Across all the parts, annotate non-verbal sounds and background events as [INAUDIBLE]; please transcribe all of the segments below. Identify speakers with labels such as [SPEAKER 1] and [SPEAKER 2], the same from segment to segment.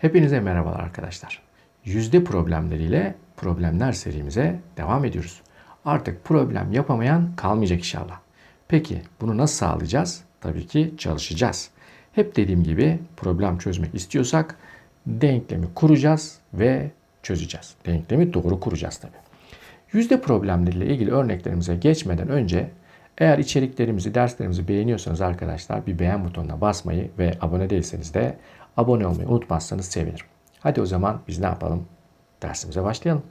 [SPEAKER 1] Hepinize merhabalar arkadaşlar. Yüzde problemleriyle problemler serimize devam ediyoruz. Artık problem yapamayan kalmayacak inşallah. Peki bunu nasıl sağlayacağız? Tabii ki çalışacağız. Hep dediğim gibi problem çözmek istiyorsak denklemi kuracağız ve çözeceğiz. Denklemi doğru kuracağız tabii. Yüzde problemleriyle ilgili örneklerimize geçmeden önce eğer içeriklerimizi, derslerimizi beğeniyorsanız arkadaşlar bir beğen butonuna basmayı ve abone değilseniz de abone olmayı unutmazsanız sevinirim. Hadi o zaman biz ne yapalım? Dersimize başlayalım.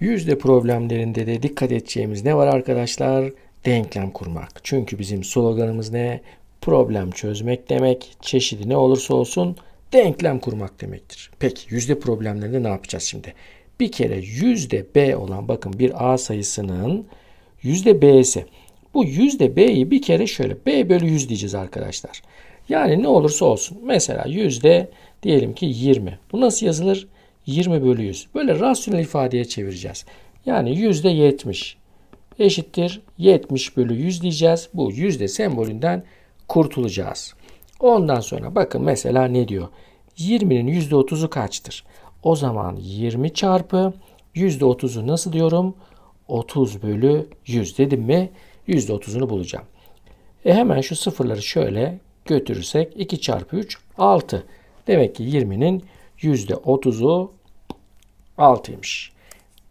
[SPEAKER 1] Yüzde problemlerinde de dikkat edeceğimiz ne var arkadaşlar? Denklem kurmak. Çünkü bizim sloganımız ne? Problem çözmek demek. Çeşidi ne olursa olsun denklem kurmak demektir. Peki yüzde problemlerinde ne yapacağız şimdi? Bir kere yüzde b olan bakın bir a sayısının yüzde b'si. Bu yüzde b'yi bir kere şöyle b bölü 100 diyeceğiz arkadaşlar. Yani ne olursa olsun. Mesela yüzde diyelim ki 20. Bu nasıl yazılır? 20 bölü 100. Böyle rasyonel ifadeye çevireceğiz. Yani yüzde 70 eşittir 70 bölü 100 diyeceğiz. Bu yüzde sembolünden kurtulacağız. Ondan sonra bakın mesela ne diyor? 20'nin yüzde 30'u kaçtır? O zaman 20 çarpı yüzde 30'u nasıl diyorum? 30 bölü 100 dedim mi? Yüzde 30'unu bulacağım. E hemen şu sıfırları şöyle götürürsek 2 çarpı 3 6. Demek ki 20'nin yüzde 30'u 6'ymış.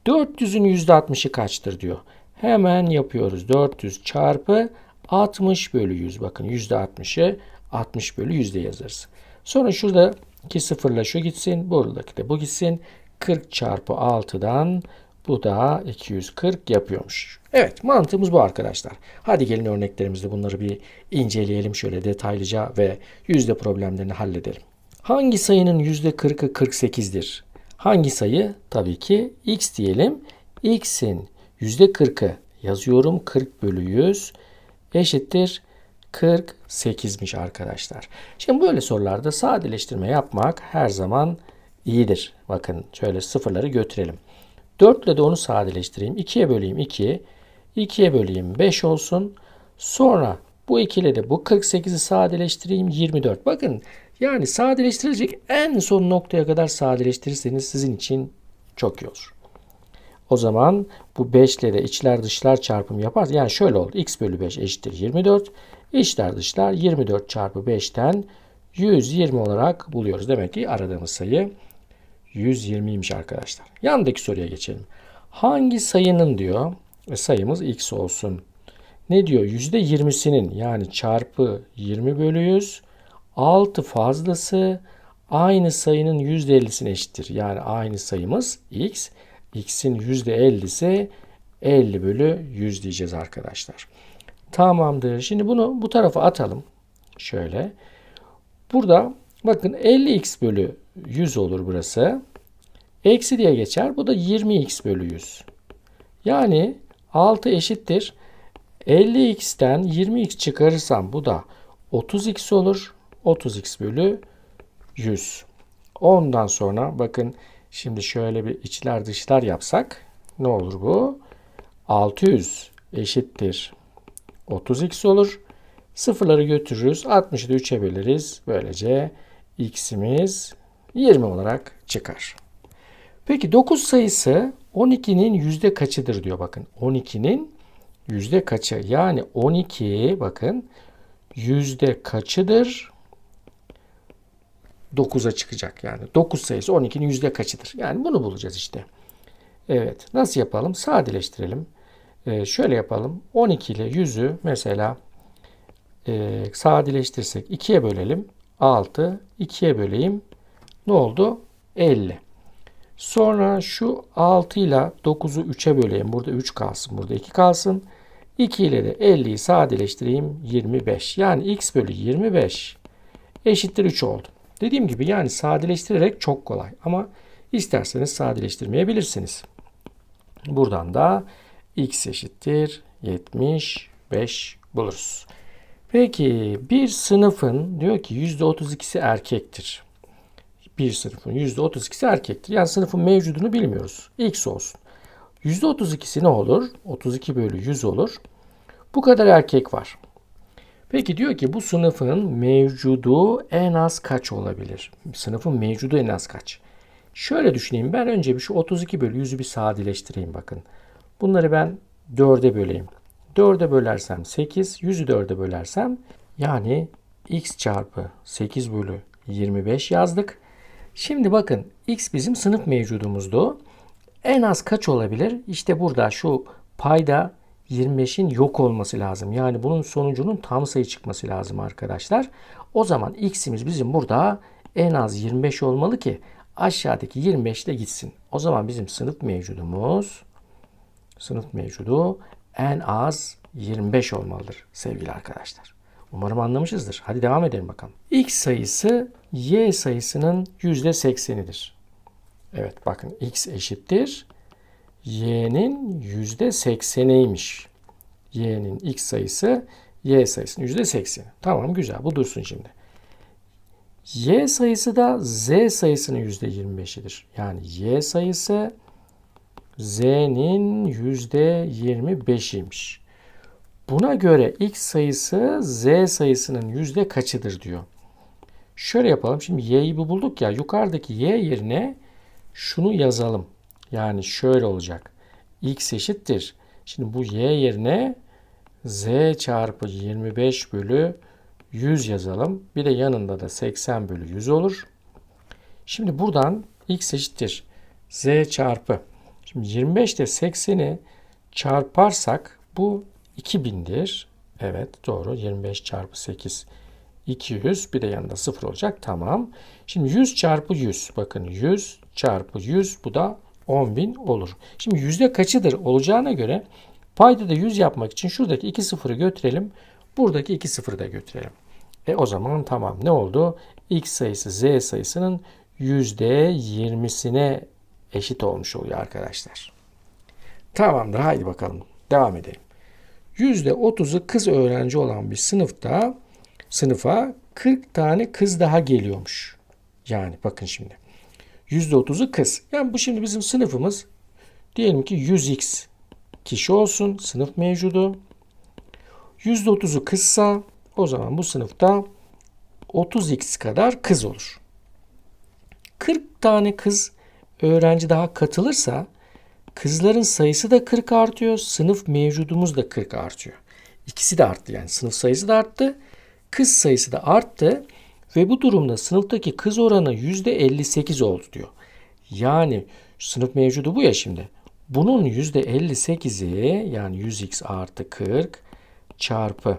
[SPEAKER 1] 400'ün yüzde 60'ı kaçtır diyor. Hemen yapıyoruz. 400 çarpı 60 bölü 100. Bakın yüzde 60'ı 60 bölü 100 de yazarız. Sonra şurada iki sıfırla şu gitsin. Buradaki de bu gitsin. 40 çarpı 6'dan bu da 240 yapıyormuş. Evet mantığımız bu arkadaşlar. Hadi gelin örneklerimizde bunları bir inceleyelim şöyle detaylıca ve yüzde problemlerini halledelim. Hangi sayının yüzde 40'ı 48'dir? Hangi sayı? Tabii ki x diyelim. x'in yüzde 40'ı yazıyorum 40 bölü 100 eşittir 48'miş arkadaşlar. Şimdi böyle sorularda sadeleştirme yapmak her zaman iyidir. Bakın şöyle sıfırları götürelim. 4 ile de onu sadeleştireyim. 2'ye böleyim 2. 2'ye böleyim 5 olsun. Sonra bu 2 ile de bu 48'i sadeleştireyim 24. Bakın yani sadeleştirilecek en son noktaya kadar sadeleştirirseniz sizin için çok iyi olur. O zaman bu 5 ile de içler dışlar çarpım yapar. Yani şöyle oldu. x bölü 5 eşittir 24. İçler dışlar 24 çarpı 5'ten 120 olarak buluyoruz. Demek ki aradığımız sayı 120'ymiş arkadaşlar. Yandaki soruya geçelim. Hangi sayının diyor e, sayımız x olsun. Ne diyor? %20'sinin yani çarpı 20 bölü 100 6 fazlası aynı sayının %50'sine eşittir. Yani aynı sayımız x. x'in %50'si 50 bölü 100 diyeceğiz arkadaşlar. Tamamdır. Şimdi bunu bu tarafa atalım. Şöyle. Burada bakın 50x bölü 100 olur burası. Eksi diye geçer. Bu da 20x bölü 100. Yani 6 eşittir. 50x'ten 20x çıkarırsam bu da 30x olur. 30x bölü 100. Ondan sonra bakın şimdi şöyle bir içler dışlar yapsak ne olur bu? 600 eşittir 30x olur. Sıfırları götürürüz. 60'ı da 3'e böleriz. Böylece x'imiz 20 olarak çıkar. Peki 9 sayısı 12'nin yüzde kaçıdır diyor bakın. 12'nin yüzde kaçı? Yani 12 bakın yüzde kaçıdır? 9'a çıkacak yani. 9 sayısı 12'nin yüzde kaçıdır? Yani bunu bulacağız işte. Evet. Nasıl yapalım? Sadeleştirelim. Ee, şöyle yapalım. 12 ile 100'ü mesela e, sadeleştirsek 2'ye bölelim. 6. 2'ye böleyim. Ne oldu? 50. Sonra şu 6 ile 9'u 3'e böleyim. Burada 3 kalsın. Burada 2 kalsın. 2 ile de 50'yi sadeleştireyim. 25. Yani x bölü 25 eşittir 3 oldu. Dediğim gibi yani sadeleştirerek çok kolay. Ama isterseniz sadeleştirmeyebilirsiniz. Buradan da x eşittir 75 buluruz. Peki bir sınıfın diyor ki %32'si erkektir. Bir sınıfın %32'si erkektir. Yani sınıfın mevcudunu bilmiyoruz. X olsun. %32'si ne olur? 32 bölü 100 olur. Bu kadar erkek var. Peki diyor ki bu sınıfın mevcudu en az kaç olabilir? Sınıfın mevcudu en az kaç? Şöyle düşüneyim. Ben önce bir şu 32 bölü 100'ü bir sadeleştireyim bakın. Bunları ben 4'e böleyim. 4'e bölersem 8, 100'ü 4'e bölersem yani x çarpı 8 bölü 25 yazdık. Şimdi bakın x bizim sınıf mevcudumuzdu. En az kaç olabilir? İşte burada şu payda 25'in yok olması lazım. Yani bunun sonucunun tam sayı çıkması lazım arkadaşlar. O zaman x'imiz bizim burada en az 25 olmalı ki aşağıdaki 25 ile gitsin. O zaman bizim sınıf mevcudumuz sınıf mevcudu en az 25 olmalıdır sevgili arkadaşlar. Umarım anlamışızdır. Hadi devam edelim bakalım. X sayısı Y sayısının %80'idir. Evet bakın X eşittir. Y'nin %80'iymiş. Y'nin X sayısı Y sayısının %80'i. Tamam güzel bu dursun şimdi. Y sayısı da Z sayısının %25'idir. Yani Y sayısı Z'nin %25'iymiş. Buna göre X sayısı Z sayısının yüzde kaçıdır diyor. Şöyle yapalım. Şimdi Y'yi bir bulduk ya. Yukarıdaki Y yerine şunu yazalım. Yani şöyle olacak. X eşittir. Şimdi bu Y yerine Z çarpı 25 bölü 100 yazalım. Bir de yanında da 80 bölü 100 olur. Şimdi buradan X eşittir. Z çarpı. Şimdi 25 ile 80'i çarparsak bu 2000'dir. Evet doğru. 25 çarpı 8 200. Bir de yanında 0 olacak. Tamam. Şimdi 100 çarpı 100. Bakın 100 çarpı 100 bu da 10.000 olur. Şimdi yüzde kaçıdır olacağına göre payda da 100 yapmak için şuradaki 2 sıfırı götürelim. Buradaki 2 sıfırı da götürelim. E o zaman tamam ne oldu? X sayısı Z sayısının %20'sine eşit olmuş oluyor arkadaşlar. Tamamdır haydi bakalım devam edelim. %30'u kız öğrenci olan bir sınıfta sınıfa 40 tane kız daha geliyormuş. Yani bakın şimdi. %30'u kız. Yani bu şimdi bizim sınıfımız diyelim ki 100x kişi olsun sınıf mevcudu. %30'u kızsa o zaman bu sınıfta 30x kadar kız olur. 40 tane kız öğrenci daha katılırsa kızların sayısı da 40 artıyor. Sınıf mevcudumuz da 40 artıyor. İkisi de arttı yani sınıf sayısı da arttı. Kız sayısı da arttı. Ve bu durumda sınıftaki kız oranı %58 oldu diyor. Yani sınıf mevcudu bu ya şimdi. Bunun %58'i yani 100x artı 40 çarpı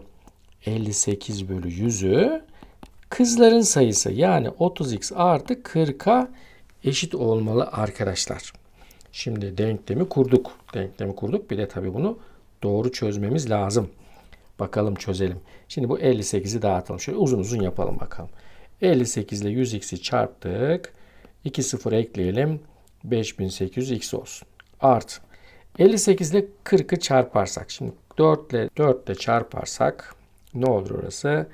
[SPEAKER 1] 58 bölü 100'ü kızların sayısı yani 30x artı 40'a eşit olmalı arkadaşlar. Şimdi denklemi kurduk. Denklemi kurduk. Bir de tabii bunu doğru çözmemiz lazım. Bakalım çözelim. Şimdi bu 58'i dağıtalım. Şöyle uzun uzun yapalım bakalım. 58 ile 100x'i çarptık. 2 sıfır ekleyelim. 5800x olsun. Art. 58 ile 40'ı çarparsak. Şimdi 4 ile 4 ile çarparsak ne olur orası?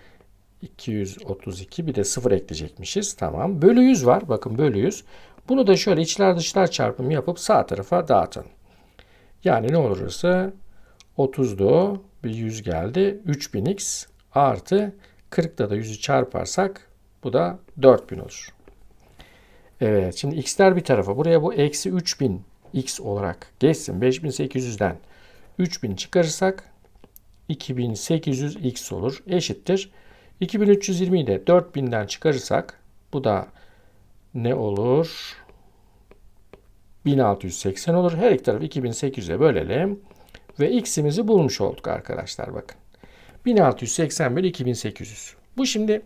[SPEAKER 1] 232 bir de 0 ekleyecekmişiz. Tamam. Bölü 100 var. Bakın bölü 100. Bunu da şöyle içler dışlar çarpımı yapıp sağ tarafa dağıtın. Yani ne olur orası? 30'du. Bir 100 geldi. 3000x artı 40'da da 100'ü çarparsak bu da 4000 olur. Evet şimdi x'ler bir tarafa. Buraya bu eksi 3000 x olarak geçsin. 5800'den 3000 çıkarırsak 2800 x olur. Eşittir. 2320'yi de 4000'den çıkarırsak bu da ne olur? 1680 olur. Her iki tarafı 2800'e bölelim. Ve x'imizi bulmuş olduk arkadaşlar bakın. 1680 bölü 2800. Bu şimdi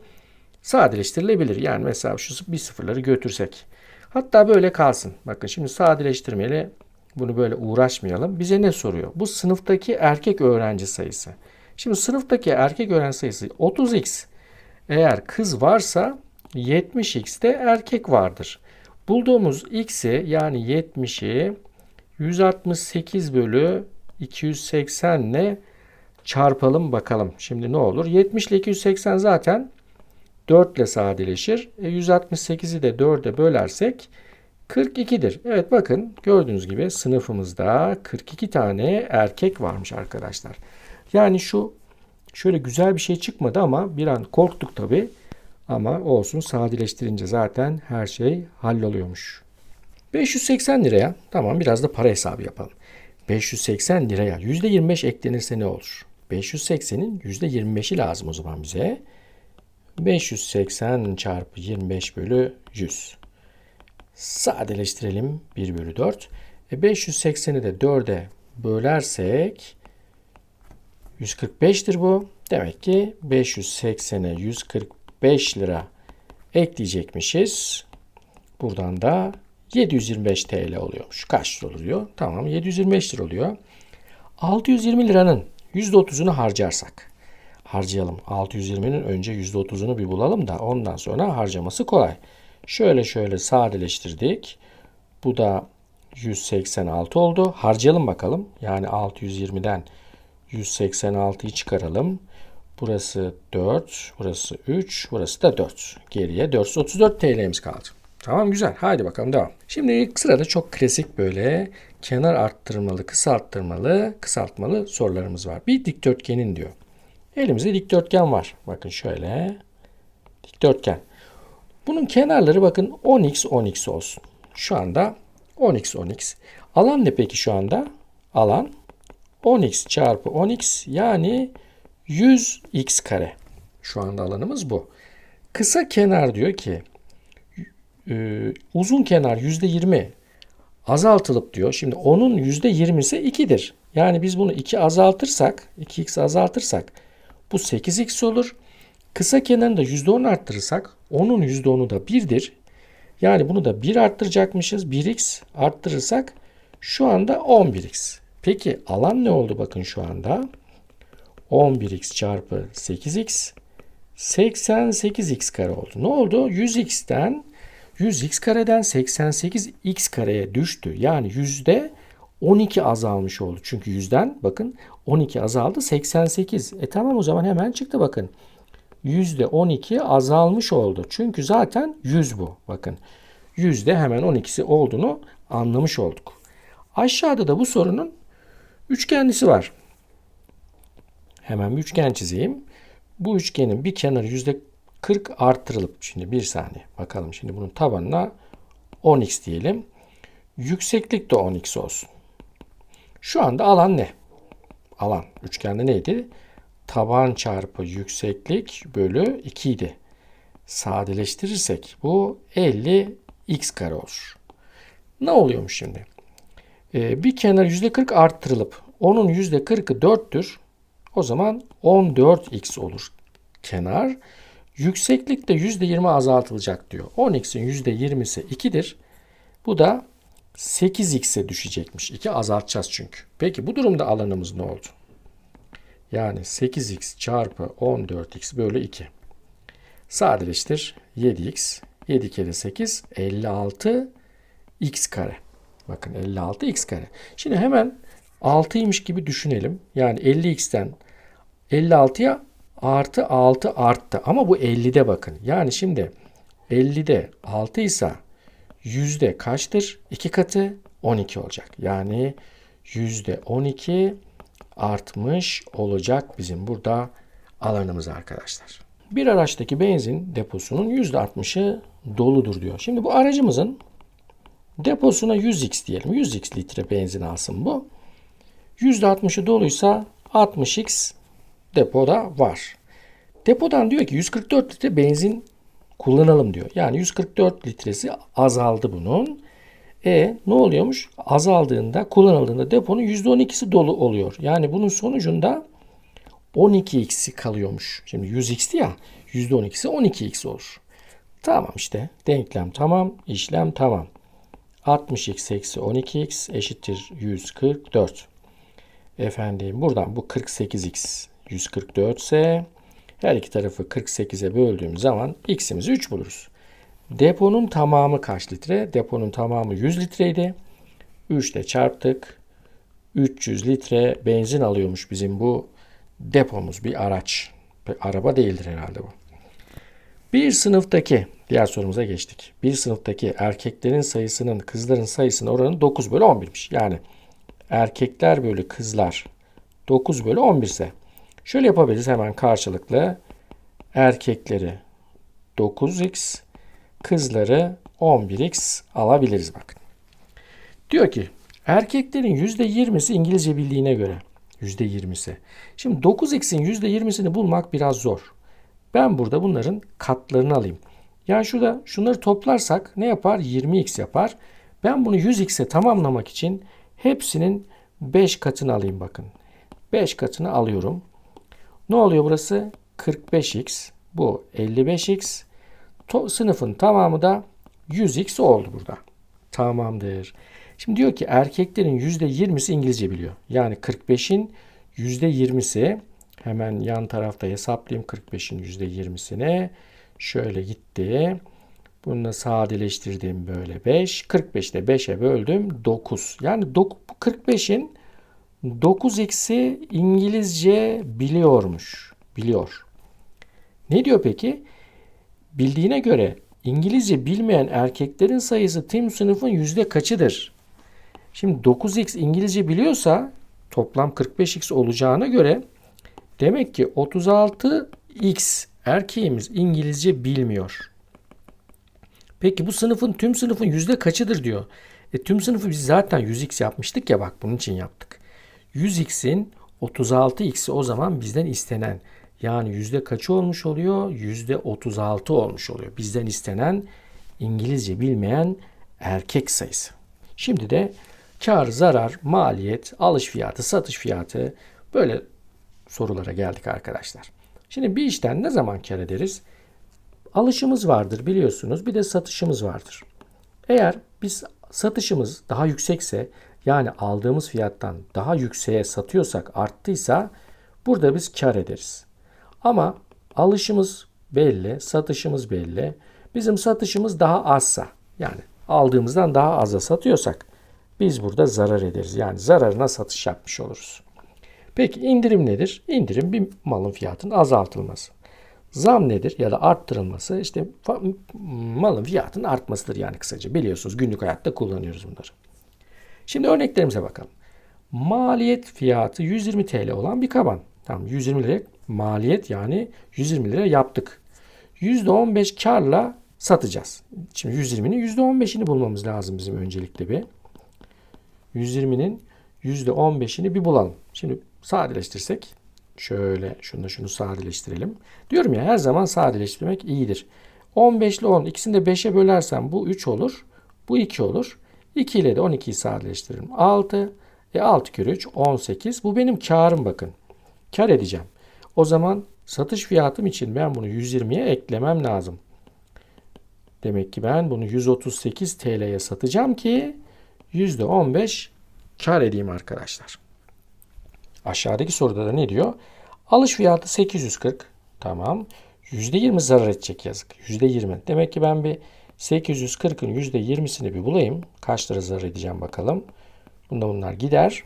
[SPEAKER 1] sadeleştirilebilir. Yani mesela şu bir sıfırları götürsek. Hatta böyle kalsın. Bakın şimdi sadeleştirmeli bunu böyle uğraşmayalım. Bize ne soruyor? Bu sınıftaki erkek öğrenci sayısı. Şimdi sınıftaki erkek öğrenci sayısı 30x. Eğer kız varsa 70x de erkek vardır. Bulduğumuz x'i yani 70'i 168 bölü 280 ile çarpalım bakalım. Şimdi ne olur? 70 ile 280 zaten 4 ile sadeleşir. E 168'i de 4'e bölersek 42'dir. Evet bakın gördüğünüz gibi sınıfımızda 42 tane erkek varmış arkadaşlar. Yani şu Şöyle güzel bir şey çıkmadı ama bir an korktuk tabi. Ama olsun sadeleştirince zaten her şey halloluyormuş. 580 liraya tamam biraz da para hesabı yapalım. 580 liraya %25 eklenirse ne olur? 580'in %25'i lazım o zaman bize. 580 çarpı 25 bölü 100. Sadeleştirelim 1 bölü 4. E 580'i de 4'e bölersek 145'tir bu. Demek ki 580'e 145 lira ekleyecekmişiz. Buradan da 725 TL oluyormuş. Kaç lira oluyor? Tamam 725 lira oluyor. 620 liranın %30'unu harcarsak. Harcayalım. 620'nin önce %30'unu bir bulalım da ondan sonra harcaması kolay. Şöyle şöyle sadeleştirdik. Bu da 186 oldu. Harcayalım bakalım. Yani 620'den 186'yı çıkaralım. Burası 4, burası 3, burası da 4. Geriye 434 TL'miz kaldı. Tamam güzel. Haydi bakalım devam. Şimdi ilk sırada çok klasik böyle kenar arttırmalı, kısalttırmalı, kısaltmalı sorularımız var. Bir dikdörtgenin diyor. Elimizde dikdörtgen var. Bakın şöyle. Dikdörtgen. Bunun kenarları bakın 10x 10x olsun. Şu anda 10x 10x. Alan ne peki şu anda? Alan 10x çarpı 10x yani 100x kare. Şu anda alanımız bu. Kısa kenar diyor ki e, uzun kenar %20 azaltılıp diyor. Şimdi onun %20'si 2'dir. Yani biz bunu 2 azaltırsak, 2x azaltırsak bu 8x olur. Kısa kenarını da %10 arttırırsak onun %10'u da 1'dir. Yani bunu da 1 arttıracakmışız. 1x arttırırsak şu anda 11x. Peki alan ne oldu bakın şu anda? 11x çarpı 8x 88x kare oldu. Ne oldu? 100x'ten 100x kareden 88x kareye düştü. Yani yüzde 12 azalmış oldu. Çünkü yüzden bakın 12 azaldı 88. E tamam o zaman hemen çıktı bakın. Yüzde 12 azalmış oldu. Çünkü zaten 100 bu. Bakın yüzde hemen 12'si olduğunu anlamış olduk. Aşağıda da bu sorunun üçgenlisi var. Hemen bir üçgen çizeyim. Bu üçgenin bir kenarı yüzde 40 arttırılıp şimdi bir saniye bakalım şimdi bunun tabanına 10x diyelim. Yükseklik de 10x olsun. Şu anda alan ne? Alan üçgende neydi? Taban çarpı yükseklik bölü 2 idi. Sadeleştirirsek bu 50 x kare olur. Ne oluyormuş şimdi? Ee, bir kenar %40 arttırılıp onun %40'ı 4'tür. O zaman 14x olur kenar. Yükseklik de %20 azaltılacak diyor. 10x'in %20'si 2'dir. Bu da 8x'e düşecekmiş. 2 azaltacağız çünkü. Peki bu durumda alanımız ne oldu? Yani 8x çarpı 14x bölü 2. Sadeleştir. 7x. 7 kere 8 56 x kare. Bakın 56 x kare. Şimdi hemen 6'ymış gibi düşünelim. Yani 50x'ten 56'ya artı 6 arttı. Ama bu 50'de bakın. Yani şimdi 50'de 6 ise yüzde kaçtır? 2 katı 12 olacak. Yani yüzde 12 artmış olacak bizim burada alanımız arkadaşlar. Bir araçtaki benzin deposunun yüzde 60'ı doludur diyor. Şimdi bu aracımızın deposuna 100x diyelim. 100x litre benzin alsın bu. %60'ı doluysa 60x depoda var. Depodan diyor ki 144 litre benzin kullanalım diyor. Yani 144 litresi azaldı bunun. E ne oluyormuş? Azaldığında, kullanıldığında deponun %12'si dolu oluyor. Yani bunun sonucunda 12x'i kalıyormuş. Şimdi 100x'ti ya %12'si 12x olur. Tamam işte denklem tamam, işlem tamam. 60x eksi 12x eşittir 144. Efendim buradan bu 48x 144 ise her iki tarafı 48'e böldüğüm zaman x'imizi 3 buluruz. Deponun tamamı kaç litre? Deponun tamamı 100 litreydi. 3 ile çarptık. 300 litre benzin alıyormuş bizim bu depomuz. Bir araç. Bir araba değildir herhalde bu. Bir sınıftaki diğer sorumuza geçtik. Bir sınıftaki erkeklerin sayısının kızların sayısının oranı 9 bölü 11'miş. Yani erkekler bölü kızlar 9 bölü 11 ise Şöyle yapabiliriz hemen karşılıklı. Erkekleri 9x, kızları 11x alabiliriz bakın. Diyor ki erkeklerin %20'si İngilizce bildiğine göre %20'si. Şimdi 9x'in %20'sini bulmak biraz zor. Ben burada bunların katlarını alayım. Yani şurada şunları toplarsak ne yapar? 20x yapar. Ben bunu 100x'e tamamlamak için hepsinin 5 katını alayım bakın. 5 katını alıyorum. Ne oluyor burası? 45x. Bu 55x. To sınıfın tamamı da 100x oldu burada. Tamamdır. Şimdi diyor ki erkeklerin %20'si İngilizce biliyor. Yani 45'in %20'si hemen yan tarafta hesaplayayım 45'in %20'sini. Şöyle gitti. Bunu da sadeleştirdim böyle 5. 45'te 5'e böldüm 9. Yani 45'in 9x'i İngilizce biliyormuş. Biliyor. Ne diyor peki? Bildiğine göre İngilizce bilmeyen erkeklerin sayısı tüm sınıfın yüzde kaçıdır? Şimdi 9x İngilizce biliyorsa toplam 45x olacağına göre demek ki 36x erkeğimiz İngilizce bilmiyor. Peki bu sınıfın tüm sınıfın yüzde kaçıdır diyor. E, tüm sınıfı biz zaten 100x yapmıştık ya bak bunun için yaptık. 100x'in 36x'i o zaman bizden istenen. Yani yüzde kaçı olmuş oluyor? Yüzde 36 olmuş oluyor. Bizden istenen İngilizce bilmeyen erkek sayısı. Şimdi de kar, zarar, maliyet, alış fiyatı, satış fiyatı böyle sorulara geldik arkadaşlar. Şimdi bir işten ne zaman kar ederiz? Alışımız vardır biliyorsunuz. Bir de satışımız vardır. Eğer biz satışımız daha yüksekse yani aldığımız fiyattan daha yükseğe satıyorsak arttıysa burada biz kar ederiz. Ama alışımız belli, satışımız belli. Bizim satışımız daha azsa yani aldığımızdan daha aza satıyorsak biz burada zarar ederiz. Yani zararına satış yapmış oluruz. Peki indirim nedir? İndirim bir malın fiyatının azaltılması. Zam nedir ya da arttırılması? İşte malın fiyatının artmasıdır yani kısaca. Biliyorsunuz günlük hayatta kullanıyoruz bunları. Şimdi örneklerimize bakalım. Maliyet fiyatı 120 TL olan bir kaban. Tamam 120 liraya maliyet yani 120 lira yaptık. %15 karla satacağız. Şimdi 120'nin %15'ini bulmamız lazım bizim öncelikle bir. 120'nin %15'ini bir bulalım. Şimdi sadeleştirsek şöyle şunu şunu sadeleştirelim. Diyorum ya her zaman sadeleştirmek iyidir. 15 ile 10 ikisini de 5'e bölersem bu 3 olur. Bu 2 olur. 2 ile de 12'yi sadeleştiririm. 6. E 6 kere 3 18. Bu benim karım bakın. Kar edeceğim. O zaman satış fiyatım için ben bunu 120'ye eklemem lazım. Demek ki ben bunu 138 TL'ye satacağım ki %15 kar edeyim arkadaşlar. Aşağıdaki soruda da ne diyor? Alış fiyatı 840. Tamam. %20 zarar edecek yazık. %20. Demek ki ben bir 840'ın %20'sini bir bulayım. Kaç lira zarar edeceğim bakalım. Bunda bunlar gider.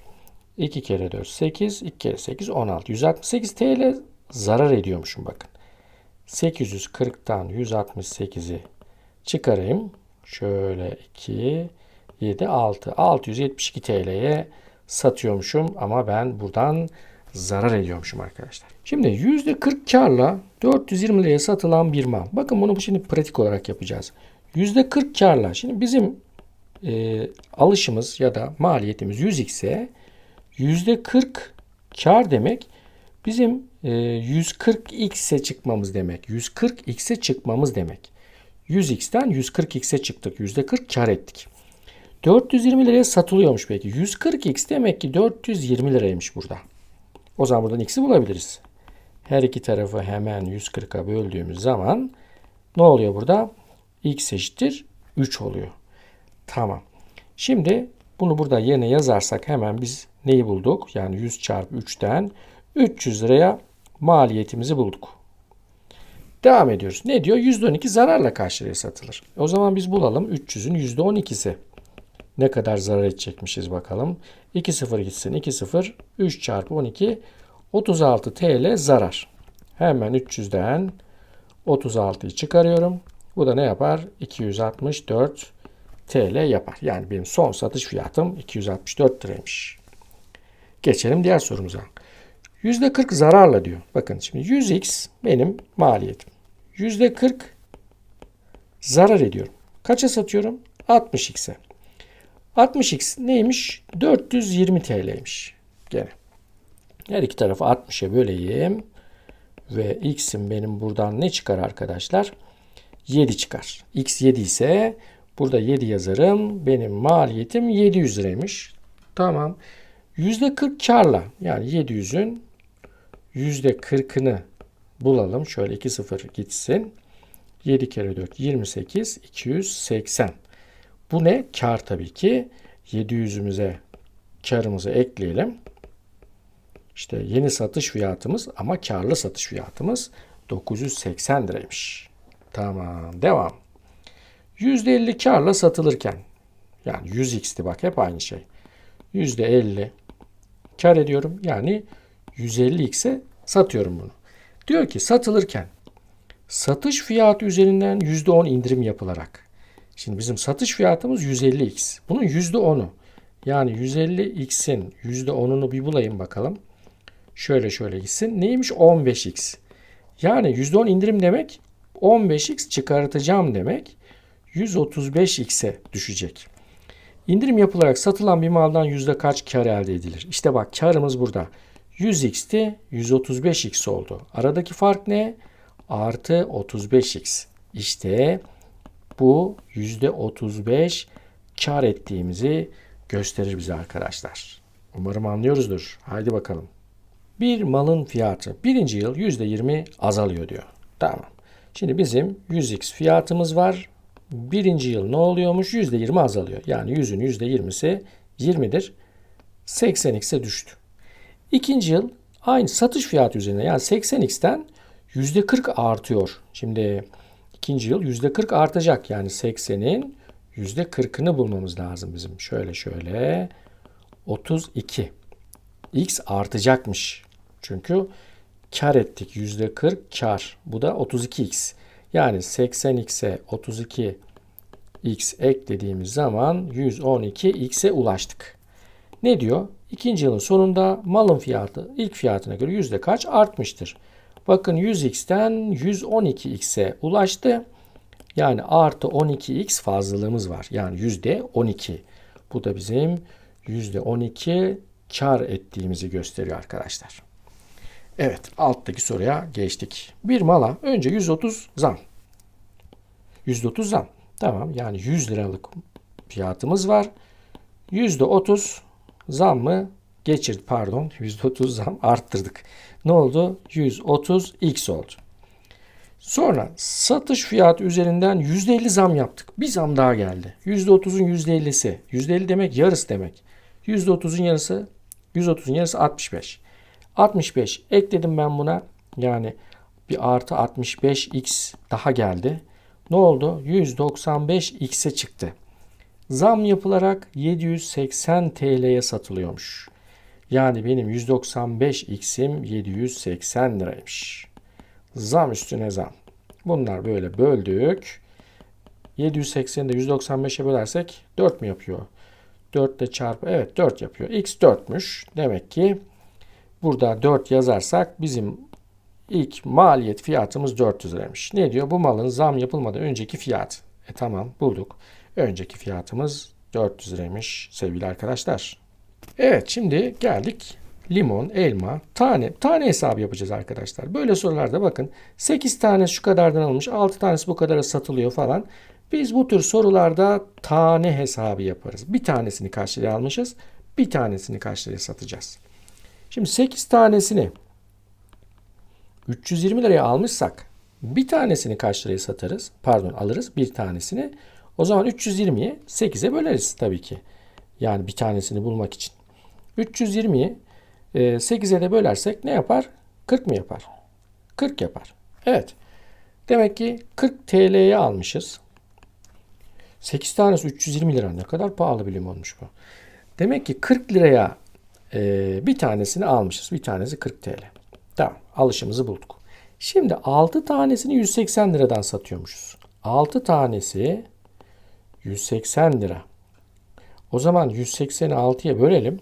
[SPEAKER 1] 2 kere 4 8, 2 kere 8 16. 168 TL zarar ediyormuşum bakın. 840'tan 168'i çıkarayım. Şöyle 2, 7, 6. 672 TL'ye satıyormuşum ama ben buradan zarar ediyormuşum arkadaşlar. Şimdi %40 karla 420 liraya satılan bir mal. Bakın bunu şimdi pratik olarak yapacağız. %40 karla şimdi bizim e, alışımız ya da maliyetimiz 100 ise %40 kar demek bizim e, 140x'e çıkmamız demek. 140x'e çıkmamız demek. 100x'ten 140x'e çıktık. %40 kar ettik. 420 liraya satılıyormuş peki. 140x demek ki 420 liraymış burada. O zaman buradan x'i bulabiliriz. Her iki tarafı hemen 140'a böldüğümüz zaman ne oluyor burada? X eşittir 3 oluyor. Tamam. Şimdi bunu burada yerine yazarsak hemen biz neyi bulduk? Yani 100 çarpı 3'ten 300 liraya maliyetimizi bulduk. Devam ediyoruz. Ne diyor? %12 zararla liraya satılır? O zaman biz bulalım 300'ün %12'si. Ne kadar zarar edecekmişiz bakalım. 2 0 gitsin 2 0 3 çarpı 12 36 TL zarar. Hemen 300'den 36'yı çıkarıyorum. Bu da ne yapar? 264 TL yapar. Yani benim son satış fiyatım 264 liraymış. Geçelim diğer sorumuza. %40 zararla diyor. Bakın şimdi 100x benim maliyetim. %40 zarar ediyorum. Kaça satıyorum? 60x'e. 60x neymiş? 420 TL'ymiş. Gene. Her iki tarafı 60'a böleyim. Ve x'im benim buradan ne çıkar arkadaşlar? 7 çıkar. x 7 ise burada 7 yazarım. Benim maliyetim 700 liraymış. Tamam. %40 karla yani 700'ün %40'ını bulalım. Şöyle 2 0 gitsin. 7 kere 4 28 280. Bu ne? Kar tabii ki. 700'ümüze karımızı ekleyelim. İşte yeni satış fiyatımız ama karlı satış fiyatımız 980 liraymış. Tamam. Devam. %50 karla satılırken yani 100x'ti bak hep aynı şey. %50 kar ediyorum. Yani 150x'e satıyorum bunu. Diyor ki satılırken satış fiyatı üzerinden %10 indirim yapılarak. Şimdi bizim satış fiyatımız 150x. Bunun %10'u. Yani 150x'in %10'unu bir bulayım bakalım. Şöyle şöyle gitsin. Neymiş? 15x. Yani %10 indirim demek 15x çıkartacağım demek 135x'e düşecek. İndirim yapılarak satılan bir maldan yüzde kaç kar elde edilir? İşte bak karımız burada. 100x'ti 135x oldu. Aradaki fark ne? Artı 35x. İşte bu yüzde 35 kar ettiğimizi gösterir bize arkadaşlar. Umarım anlıyoruzdur. Haydi bakalım. Bir malın fiyatı birinci yıl yüzde 20 azalıyor diyor. Tamam. Şimdi bizim 100x fiyatımız var. Birinci yıl ne oluyormuş? Yüzde 20 azalıyor. Yani 100'ün yüzde 20'si 20'dir. 80x'e düştü. İkinci yıl aynı satış fiyatı üzerine yani 80x'ten yüzde 40 artıyor. Şimdi ikinci yıl yüzde 40 artacak. Yani 80'in yüzde 40'ını bulmamız lazım bizim. Şöyle şöyle 32. X artacakmış. Çünkü kar ettik. Yüzde 40 kar. Bu da 32x. Yani 80x'e 32x eklediğimiz zaman 112x'e ulaştık. Ne diyor? İkinci yılın sonunda malın fiyatı ilk fiyatına göre yüzde kaç artmıştır. Bakın 100x'ten 112x'e ulaştı. Yani artı 12x fazlalığımız var. Yani yüzde 12. Bu da bizim yüzde 12 kar ettiğimizi gösteriyor arkadaşlar. Evet alttaki soruya geçtik. Bir mala önce 130 zam. 130 zam. Tamam yani 100 liralık fiyatımız var. %30 zam mı geçirdi pardon [LAUGHS] %30 zam arttırdık. Ne oldu? 130 x oldu. Sonra satış fiyatı üzerinden %50 zam yaptık. Bir zam daha geldi. %30'un %50'si. %50 demek yarısı demek. %30'un yarısı 130'un yarısı 65. 65 ekledim ben buna. Yani bir artı 65x daha geldi. Ne oldu? 195x'e çıktı. Zam yapılarak 780 TL'ye satılıyormuş. Yani benim 195x'im 780 liraymış. Zam üstüne zam. Bunlar böyle böldük. 780'i de 195'e bölersek 4 mü yapıyor? 4 ile çarpı evet 4 yapıyor. X 4'müş. Demek ki burada 4 yazarsak bizim ilk maliyet fiyatımız 400 liraymış. Ne diyor? Bu malın zam yapılmadan önceki fiyat. E tamam bulduk. Önceki fiyatımız 400 liraymış sevgili arkadaşlar. Evet şimdi geldik limon, elma, tane. Tane hesabı yapacağız arkadaşlar. Böyle sorularda bakın 8 tane şu kadardan alınmış 6 tanesi bu kadara satılıyor falan. Biz bu tür sorularda tane hesabı yaparız. Bir tanesini kaç almışız? Bir tanesini kaç liraya satacağız? Şimdi 8 tanesini 320 liraya almışsak bir tanesini kaç liraya satarız? Pardon alırız bir tanesini. O zaman 320'yi 8'e böleriz tabii ki. Yani bir tanesini bulmak için. 320'yi 8'e de bölersek ne yapar? 40 mı yapar? 40 yapar. Evet. Demek ki 40 TL'ye almışız. 8 tanesi 320 lira. Ne kadar pahalı bir limonmuş bu. Demek ki 40 liraya e, bir tanesini almışız. Bir tanesi 40 TL. Tamam. Alışımızı bulduk. Şimdi 6 tanesini 180 liradan satıyormuşuz. 6 tanesi 180 lira. O zaman 180'i 6'ya bölelim.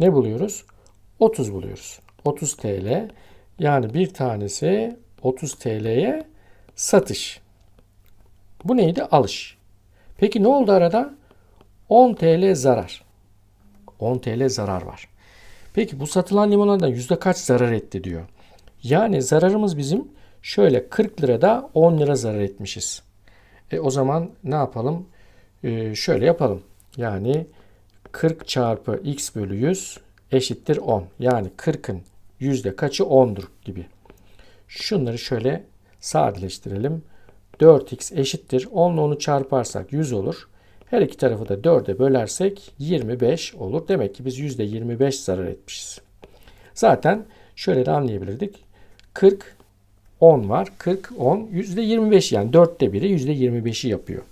[SPEAKER 1] Ne buluyoruz? 30 buluyoruz. 30 TL. Yani bir tanesi 30 TL'ye satış. Bu neydi? Alış. Peki ne oldu arada? 10 TL zarar. 10 TL zarar var. Peki bu satılan limonadan yüzde kaç zarar etti diyor. Yani zararımız bizim şöyle 40 lirada 10 lira zarar etmişiz. E o zaman ne yapalım? Ee, şöyle yapalım. Yani 40 çarpı x bölü 100 eşittir 10. Yani 40'ın yüzde kaçı 10'dur gibi. Şunları şöyle sadeleştirelim. 4x eşittir. 10 ile 10'u çarparsak 100 olur. Her iki tarafı da 4'e bölersek 25 olur. Demek ki biz %25 zarar etmişiz. Zaten şöyle de anlayabilirdik. 40, 10 var. 40, 10, %25 yani 4'te biri %25'i yapıyor.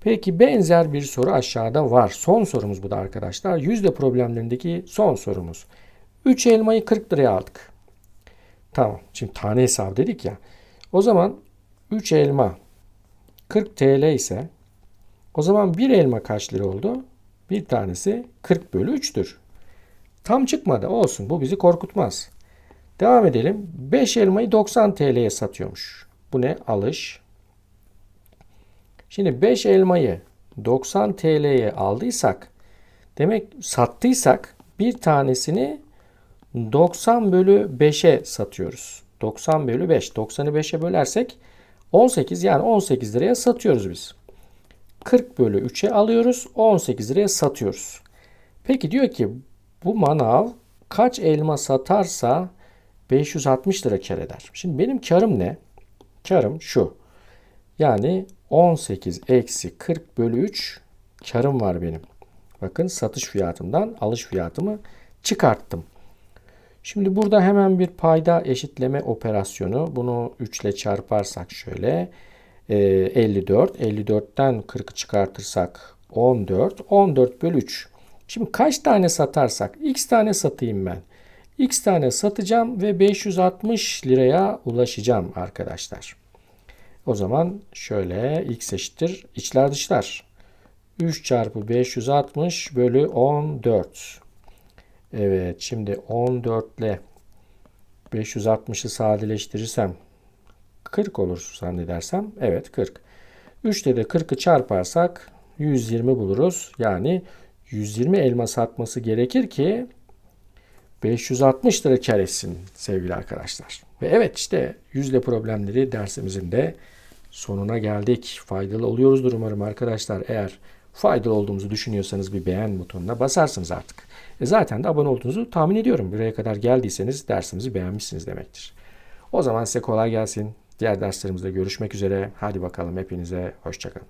[SPEAKER 1] Peki benzer bir soru aşağıda var. Son sorumuz bu da arkadaşlar. Yüzde problemlerindeki son sorumuz. 3 elmayı 40 liraya aldık. Tamam. Şimdi tane hesabı dedik ya. O zaman 3 elma 40 TL ise o zaman bir elma kaç lira oldu? Bir tanesi 40 bölü 3'tür. Tam çıkmadı. Olsun. Bu bizi korkutmaz. Devam edelim. 5 elmayı 90 TL'ye satıyormuş. Bu ne? Alış. Şimdi 5 elmayı 90 TL'ye aldıysak demek sattıysak bir tanesini 90 bölü 5'e satıyoruz. 90 bölü 5. 90'ı 5'e bölersek 18 yani 18 liraya satıyoruz biz. 40 bölü 3'e alıyoruz. 18 liraya satıyoruz. Peki diyor ki bu manav kaç elma satarsa 560 lira kar eder. Şimdi benim karım ne? Karım şu. Yani 18 eksi 40 bölü 3 karım var benim. Bakın satış fiyatımdan alış fiyatımı çıkarttım. Şimdi burada hemen bir payda eşitleme operasyonu. Bunu 3 ile çarparsak şöyle. 54. 54'ten 40'ı çıkartırsak 14. 14 bölü 3. Şimdi kaç tane satarsak x tane satayım ben. X tane satacağım ve 560 liraya ulaşacağım arkadaşlar. O zaman şöyle x eşittir içler dışlar. 3 çarpı 560 bölü 14. Evet şimdi 14 ile 560'ı sadeleştirirsem 40 olur zannedersem. Evet 40. 3 ile de 40'ı çarparsak 120 buluruz. Yani 120 elma satması gerekir ki 560 lira kar etsin sevgili arkadaşlar. Ve evet işte yüzde problemleri dersimizin de sonuna geldik. Faydalı oluyoruzdur umarım arkadaşlar. Eğer faydalı olduğumuzu düşünüyorsanız bir beğen butonuna basarsınız artık. E zaten de abone olduğunuzu tahmin ediyorum. Buraya kadar geldiyseniz dersimizi beğenmişsiniz demektir. O zaman size kolay gelsin. Diğer derslerimizde görüşmek üzere. Hadi bakalım hepinize hoşçakalın.